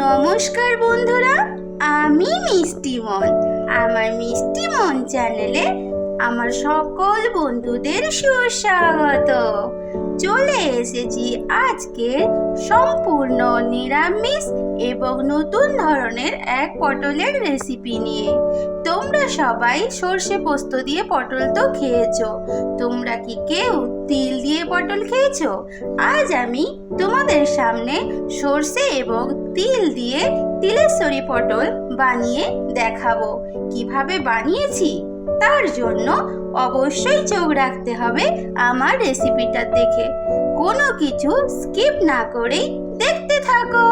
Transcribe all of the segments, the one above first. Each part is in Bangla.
নমস্কার বন্ধুরা, আমি মিষ্টি মন। আমার মিষ্টি মন চ্যানেলে আমার সকল বন্ধুদের সুস্বাগত। চলে এসেছি আজকে সম্পূর্ণ নিরামিষ এবং নতুন ধরনের এক পটলের রেসিপি নিয়ে। তোমরা সবাই সর্ষে পোস্ত দিয়ে পটল তো খেয়েছো। তোমরা কি কেউ তিল দিয়ে পটল খেয়েছো? আজ আমি তোমাদের সামনে সর্ষে এবং তিল দিয়ে তিলেশ্বরী পটল বানিয়ে দেখাবো। কীভাবে বানিয়েছি? তার জন্য অবশ্যই চোখ রাখতে হবে আমার রেসিপিটা দেখে। কোনো কিছু স্কিপ না করেই দেখতে থাকো।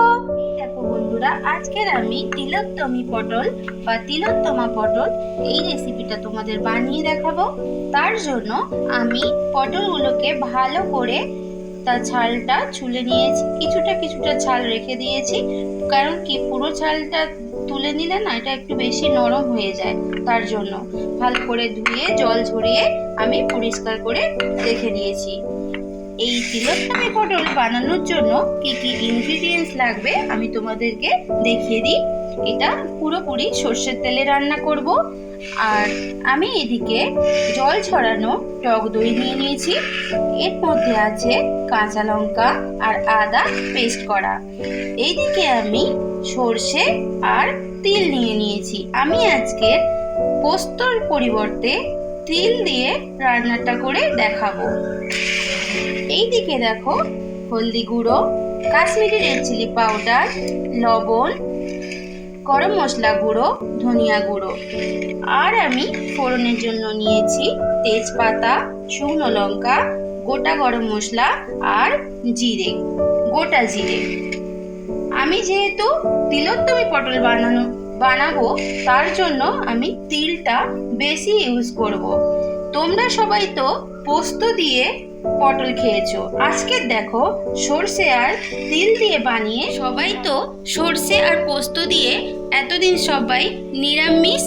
দেখো বন্ধুরা, আজকের আমি তিলোত্তমী পটল বা তিলোত্তমা পটল এই রেসিপিটা তোমাদের বানিয়ে দেখাবো। তার জন্য আমি পটলগুলোকে ভালো করে তার ছালটা ছুলে নিয়েছি। কিছুটা কিছুটা ছাল রেখে দিয়েছি। কারণ কি, পুরো ছালটা তুলে নিলে না, এটা একটু বেশি নরম হয়ে যায় তার জন্য। ভালো করে ধুয়ে, জল ঝরিয়ে আমি পরিষ্কার করে রেখে দিয়েছি। এই তিলোত্তমী পটল বানানোর জন্য কি কি ইনগ্রিডিয়েন্টস লাগবে আমি তোমাদেরকে দেখিয়ে দিই। এটা পুরোপুরি সর্ষের তেলে রান্না করব। আর আমি এদিকে জল ছড়ানো টক দই নিয়ে নিয়েছি। এর মধ্যে আছে কাঁচা লঙ্কা আর আদা পেস্ট করা। এইদিকে আমি সর্ষে আর তিল নিয়ে নিয়েছি। আমি আজকে পোস্তর পরিবর্তে তিল দিয়ে রান্নাটা করে দেখাবো। এইদিকে দেখো হলদি গুঁড়ো, কাশ্মীরি রেড চিলি পাউডার, লবণ গরম মশলা গুঁড়ো, ধনিয়া গুঁড়ো। আর আমি ফোড়নের জন্য নিয়েছি তেজপাতা, শুকনো লঙ্কা, গোটা গরম মশলা আর জিরে, গোটা জিরে। আমি যেহেতু তিলোত্তমী পটল বানানো, বানাবো, তার জন্য আমি তিলটা বেশি ইউজ করব। তোমরা সবাই তো পোস্ত দিয়ে পটল খেয়েছো। আজকে দেখো সর্ষে আর তিল দিয়ে বানিয়ে সবাই তো সর্ষে আর পোস্ত দিয়ে এতদিন সবাই নিরামিষ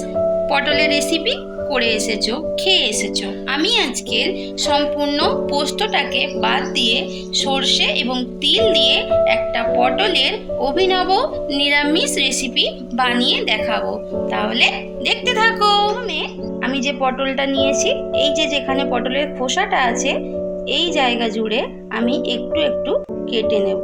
পটলের রেসিপি করে এসেছ, খেয়ে এসেছ। আমি আজকের সম্পূর্ণ পোস্তটাকে বাদ দিয়ে সর্ষে এবং তিল দিয়ে একটা পটলের অভিনব নিরামিষ রেসিপি বানিয়ে দেখাবো। তাহলে দেখতে থাকো। আমি যে পটলটা নিয়েছি, এই যে যেখানে পটলের খোসাটা আছে, এই জায়গা জুড়ে আমি একটু একটু কেটে নেব।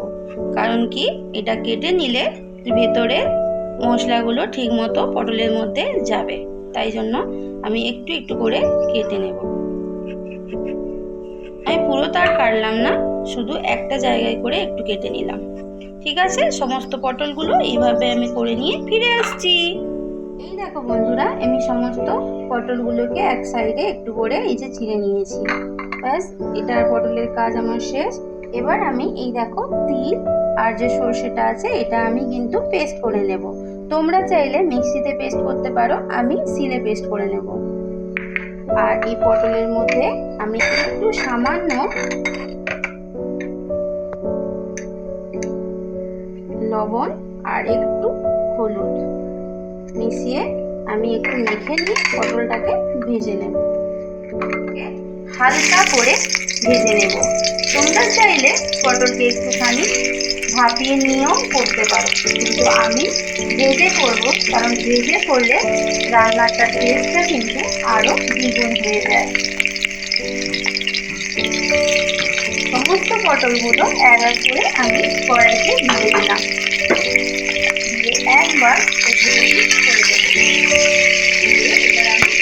কারণ কি? এটা কেটে নিলে ভেতরে মশলাগুলো ঠিকমতো পটলের মধ্যে যাবে। তাই জন্য আমি একটু একটু করে কেটে নেব। আমি পুরো তার কাটলাম না, শুধু একটা জায়গায় করে একটু কেটে নিলাম। ঠিক আছে? সমস্ত পটলগুলো এইভাবে আমি করে নিয়ে ফিরে আসছি। এই দেখো বন্ধুরা, আমি সমস্ত পটলগুলোকে এক সাইডে একটু করে এই যে ছিঁড়ে নিয়েছি। ব্যাস এটার পটলের কাজ আমার শেষ। এবার আমি এই দেখো তিল আর যে সর্ষেটা আছে, এটা আমি কিন্তু পেস্ট করে নেব। তোমরা চাইলে মিক্সিতে পেস্ট করতে পারো, আমি সিলে পেস্ট করে নেব। আর এই পটলের মধ্যে আমি একটু সামান্য লবণ আর একটু হলুদ মিশিয়ে আমি একটু মেখে নিয়ে পটলটাকে ভেজে নেব। হালকা করে ভেজে নেব। তোমরা চাইলে পটলকে একটুখানি ভাপিয়ে নিয়েও করতে পারো। কিন্তু আমি ভেজে করব, কারণ ভেজে করলে রান্নাটার টেস্টটা কিন্তু আরও দ্বিগুণ হয়ে যায়। সমস্ত পটলগুলো এক এক করে আমি কড়াইতে দিয়ে দিলাম। একবার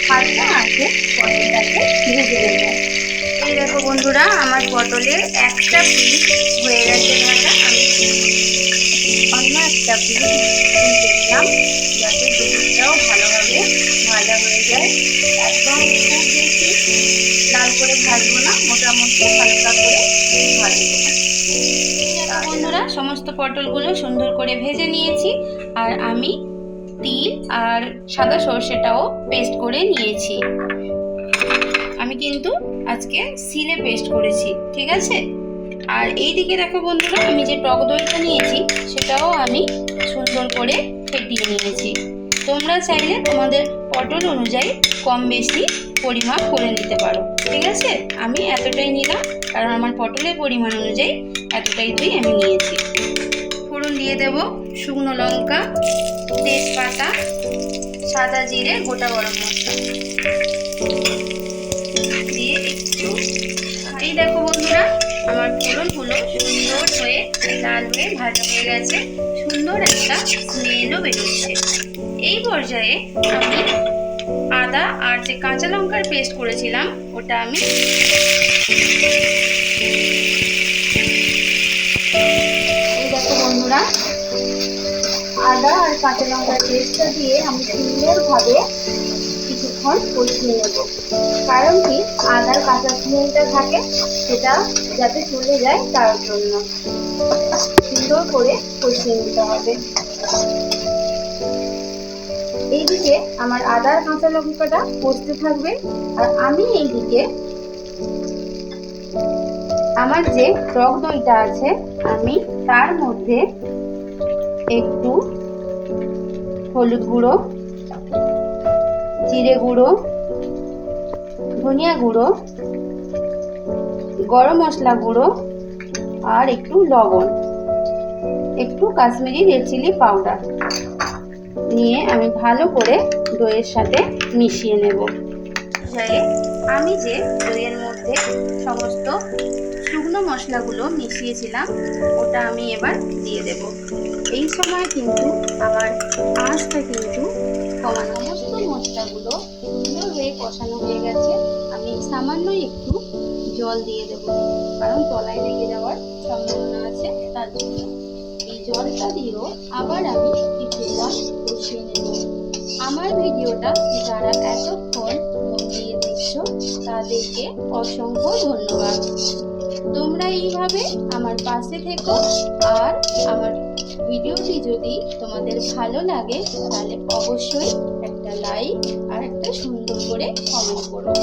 হালকা আছে পটলটাকে ভেজে নেব। এই দেখো বন্ধুরা, আমার পটলের একটা পিস হয়ে গেছে ভাজা। পিস দিলাম যাতে দুধটাও ভালোভাবে ভাজা হয়ে যায়। একদম খুব বেশি লাল করে ভাজবো না, মোটামুটি হালকা করে ভাজবো। বন্ধুরা, সমস্ত পটলগুলো সুন্দর করে ভেজে নিয়েছি আর আমি তিল আর সাদা সর্ষেটাও পেস্ট করে নিয়েছি। আমি কিন্তু আজকে সিলে পেস্ট করেছি, ঠিক আছে? আর এই দিকে দেখো বন্ধুরা, আমি যে টক দইটা নিয়েছি, সেটাও আমি সুন্দর করে ফেটিয়ে নিয়েছি। তোমরা চাইলে তোমাদের পটল অনুযায়ী কম বেশি পরিমাপ করে নিতে পারো, ঠিক আছে? আমি এতটাই নিলাম, কারণ আমার পটলের পরিমাণ অনুযায়ী এতটাই দই আমি নিয়েছি। ফোড়ন দিয়ে দেব শুকনো লঙ্কা, তেজপাতা, সাদা জিরে, গোটা গরম মশলা। লাল হয়ে ভাজা হয়ে গেছে। সুন্দর একটা স্মেলও বেরোচ্ছে। এই পর্যায়ে আমি আদা আর যে কাঁচা লঙ্কার পেস্ট করেছিলাম, ওটা আমি এই দেখো বন্ধুরা, আদা আর কাঁচা লঙ্কার পেস্টটা দিয়ে আমি সুন্দরভাবে কিছুক্ষণ কষিয়ে নেব। কারণ কি, আদার কাঁচা স্মেলটা থাকে, সেটা যাতে চলে যায় তার জন্য। সুন্দর করে কষিয়ে নিতে হবে। এইদিকে আমার আদার কাঁচা লঙ্কাটা কষতে থাকবে আর আমি এইদিকে আমার যে টক দইটা আছে, আমি তার মধ্যে একটু হলুদ গুঁড়ো, জিরে গুঁড়ো, ধনিয়া গুঁড়ো, গরম মশলা গুঁড়ো আর একটু লবণ। একটু কাশ্মীরি রেড চিলি পাউডার। নিয়ে আমি ভালো করে দইয়ের সাথে মিশিয়ে নেব। আমি যে দইয়ের মধ্যে সমস্ত শুকনো মশলাগুলো মিশিয়েছিলাম, ওটা আমি এবার দিয়ে দেব। এই সময় কিন্তু আমার আঁচটা কিন্তু কমানো। সমস্ত মশলাগুলো সুন্দর হয়ে কষানো হয়ে গেছে। আমি সামান্য একটু জল দিয়ে দেব, কারণ তলায় লেগে যাওয়ার সম্ভাবনা আছে, তার জন্য। জলটা দিয়েও আবার আমি কিছুক্ষণ কষিয়ে নেব। আমার ভিডিওটা যারা এতক্ষণ মন দিয়ে দেখছ, তাদেরকে অসংখ্য ধন্যবাদ। তোমরা এইভাবে আমার পাশে থেকো, আর আমার ভিডিওটি যদি তোমাদের ভালো লাগে, তাহলে অবশ্যই একটা লাইক আর একটা সুন্দর করে কমেন্ট করো।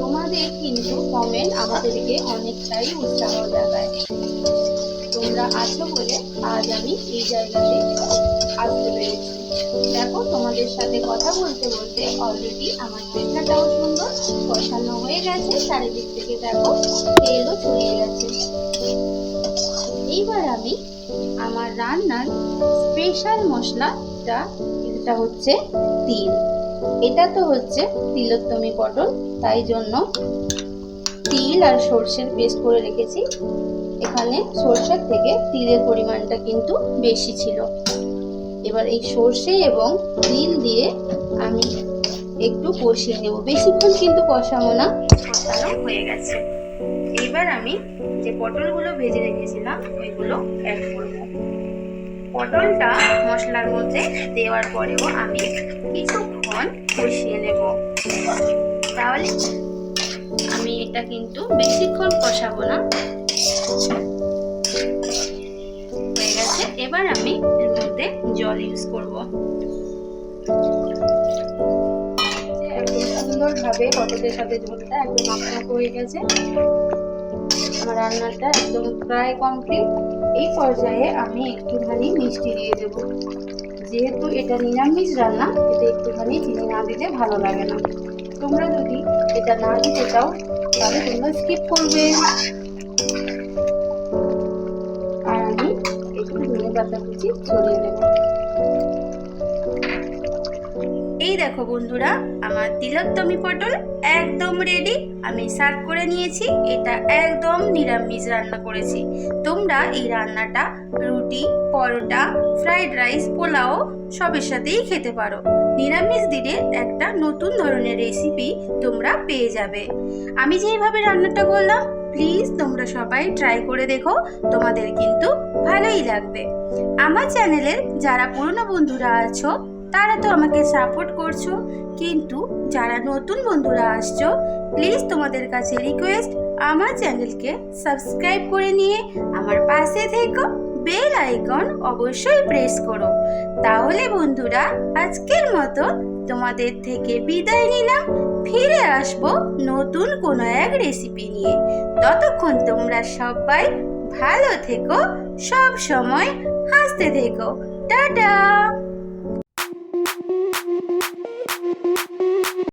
তোমাদের কিন্তু কমেন্ট আমাদেরকে অনেকটাই উৎসাহ জাগায়। তোমরা আছো বলে আজ আমি এই জায়গাতে আসতে পেরেছি। দেখো, তোমাদের সাথে কথা বলতে বলতে অলরেডি আমার পেটাটাও সুন্দর কষানো হয়ে গেছে, চারিদিক থেকে দেখো তেলও ছড়িয়ে গেছে। এইবার আমি আমার রান্নার স্পেশাল মশলাটা, এটা হচ্ছে তিল। এটা তো হচ্ছে তিলোত্তমী পটল, তাই জন্য তিল আর সর্ষের পেস্ট করে রেখেছি। এখানে সর্ষের থেকে তিলের পরিমাণটা কিন্তু বেশি ছিল। এবার এই সর্ষে এবং তিল দিয়ে আমি একটু কষিয়ে নেব। বেশিক্ষণ কিন্তু কষাবো না, কষানো হয়ে গেছে। এবার আমি যে পটলগুলো ভেজে রেখেছিলাম, ওইগুলো অ্যাড করব। পটলটা মশলার মধ্যে দেওয়ার পরেও আমি কিছুক্ষণ কষিয়ে নেব। তাহলে আমি এটা কিন্তু বেশিক্ষণ কষাবো না। হয়ে গেছে। এবার আমি এর মধ্যে জল ইউজ করব। একদম সুন্দরভাবে পটলের সাথে ঝোলটা একদম মাখামাখো হয়ে গেছে। আমার রান্নাটা একদম প্রায় কমপ্লিট এই পর্যায়ে আমি একটুখানি মিষ্টি দিয়ে দেব। যেহেতু এটা নিরামিষ রান্না এতে একটুখানি চিনি না দিলে ভালো লাগে না। তোমরা যদি এটা না দিতে চাও, তাহলে তোমরা স্কিপ করবে। পাতা কুচি ছড়িয়ে দেবো। এই দেখো বন্ধুরা, আমার তিলোত্তমী পটল একদম রেডি আমি সার্ভ করে নিয়েছি, এটা একদম নিরামিষ রান্না করেছি। তোমরা এই রান্নাটা, রুটি, পরোটা ফ্রাইড রাইস পোলাও, সবের সাথেই খেতে পারো। নিরামিষ দিনে একটা নতুন ধরনের রেসিপি তোমরা পেয়ে যাবে। আমি যেইভাবে রান্নাটা করলাম প্লিজ তোমরা সবাই ট্রাই করে দেখো, তোমাদের কিন্তু ভালোই লাগবে। আমার চ্যানেলের যারা পুরনো বন্ধুরা আছো, তারা তো আমাকে সাপোর্ট করছ, কিন্তু যারা নতুন বন্ধুরা আসছো প্লিজ তোমাদের কাছে রিকোয়েস্ট আমার চ্যানেলকে সাবস্ক্রাইব করে নিয়ে আমার পাশে থেকো। বেল আইকন অবশ্যই প্রেস করো। তাহলে বন্ধুরা, আজকের মতো তোমাদের থেকে বিদায় নিলাম। ফিরে আসব নতুন কোনো এক রেসিপি নিয়ে। ততক্ষণ তোমরা সবাই ভালো থেকো, সব সময় হাসতে থেকো। টাটা!